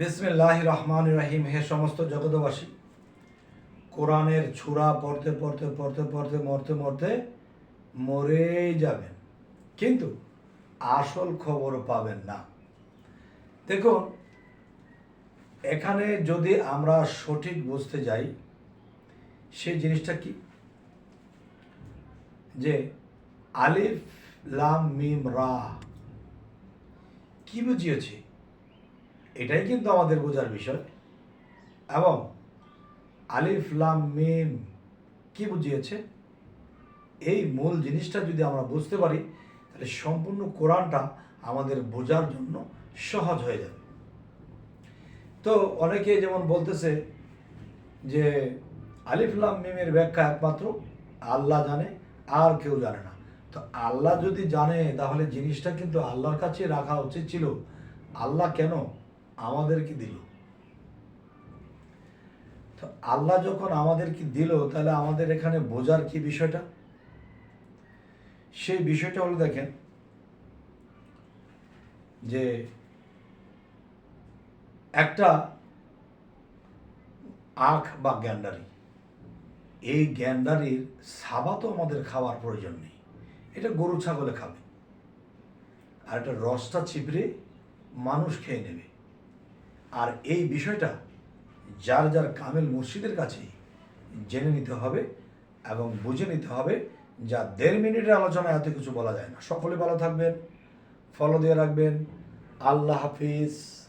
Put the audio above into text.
বিসমিল্লাহ রহমান রাহিম, হে সমস্ত জগতবাসী কোরআনের ছুরা পড়তে পড়তে পড়তে পড়তে মরতে মরতে মরেই যাবেন, কিন্তু আসল খবর পাবেন না। দেখুন, এখানে যদি আমরা সঠিক বুঝতে যাই, সেই জিনিসটা কি? যে আলিফ লাম মিম রা, কি বুঝিয়েছে? এটাই কিন্তু আমাদের বোঝার বিষয়। এবং আলিফ, লাম, মিম কি বুঝিয়েছে? এই মূল জিনিসটা যদি আমরা বুঝতে পারি, তাহলে সম্পূর্ণ কোরআনটা আমাদের বোঝার জন্য সহজ হয়ে যাবে। তো অনেকে যেমন বলতেছে যে আলিফ, লাম, মিমের ব্যাখ্যা একমাত্র আল্লাহ জানে, আর কেউ জানে না। তো আল্লাহ যদি জানে, তাহলে জিনিসটা কিন্তু আল্লাহর কাছে রাখা উচিত ছিল। আল্লাহ কেন আমাদেরকে দিল। তো আল্লাহ যখন আমাদেরকে দিল, তাহলে আমাদের এখানে বোঝার কি বিষয়টা? সেই বিষয়টা হলো দেখেন যে একটা আখ বা গ্যান্ডারি, এই গ্যান্ডারির সাবা তো আমাদের খাওয়ার প্রয়োজন নেই। এটা গরু, ছাগলে খাবে। আর এটা রসটা চিপড়ে মানুষ খেয়ে নেবে। আর এই বিষয়টা যার যার কামেল মুর্শিদের কাছে জেনে নিতে হবে এবং বুঝে নিতে হবে যা দেড় মিনিটের আলোচনায় এত কিছু বলা যায় না। সকলে ভালো থাকবেন, ফলো দিয়ে রাখবেন। আল্লাহ হাফিজ।